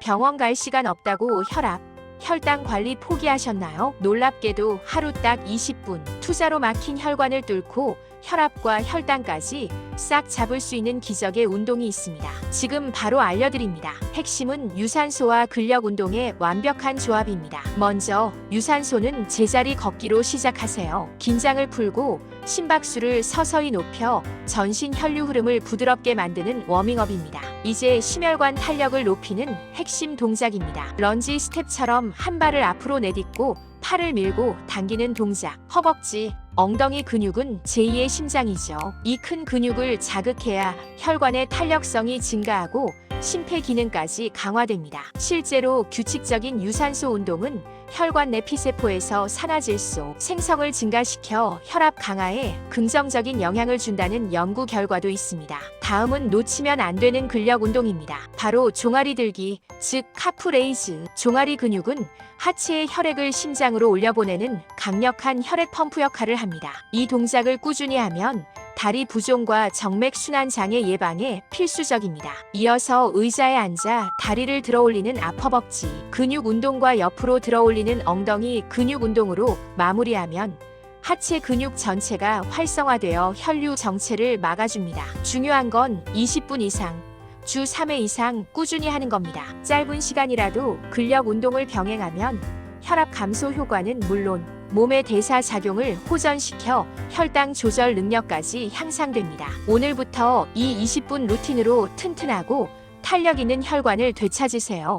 병원 갈 시간 없다고 혈압, 혈당 관리 포기하셨나요? 놀랍게도 하루 딱 20분 투자로 막힌 혈관을 뚫고 혈압과 혈당까지 싹 잡을 수 있는 기적의 운동이 있습니다. 지금 바로 알려드립니다. 핵심은 유산소와 근력 운동의 완벽한 조합입니다. 먼저 유산소는 제자리 걷기로 시작하세요. 긴장을 풀고 심박수를 서서히 높여 전신 혈류 흐름을 부드럽게 만드는 워밍업입니다. 이제 심혈관 탄력을 높이는 핵심 동작입니다. 런지 스텝처럼 한 발을 앞으로 내딛고 팔을 밀고 당기는 동작. 허벅지, 엉덩이 근육은 제2의 심장이죠. 이 큰 근육을 자극해야 혈관의 탄력성이 증가하고 심폐 기능까지 강화됩니다. 실제로 규칙적인 유산소 운동은 혈관 내 피세포에서 산화질소 생성을 증가시켜 혈압 강화에 긍정적인 영향을 준다는 연구 결과도 있습니다. 다음은 놓치면 안 되는 근력 운동입니다. 바로 종아리 들기, 즉 카프레이즈. 종아리 근육은 하체의 혈액을 심장으로 올려보내는 강력한 혈액 펌프 역할을 합니다. 이 동작을 꾸준히 하면 다리 부종과 정맥 순환 장애 예방에 필수적입니다. 이어서 의자에 앉아 다리를 들어 올리는 아퍼벅지, 근육 운동과 옆으로 들어 올리는 엉덩이 근육 운동으로 마무리하면 하체 근육 전체가 활성화되어 혈류 정체를 막아줍니다. 중요한 건 20분 이상, 주 3회 이상 꾸준히 하는 겁니다. 짧은 시간이라도 근력 운동을 병행하면 혈압 감소 효과는 물론 몸의 대사 작용을 호전시켜 혈당 조절 능력까지 향상됩니다. 오늘부터 이 20분 루틴으로 튼튼하고 탄력 있는 혈관을 되찾으세요.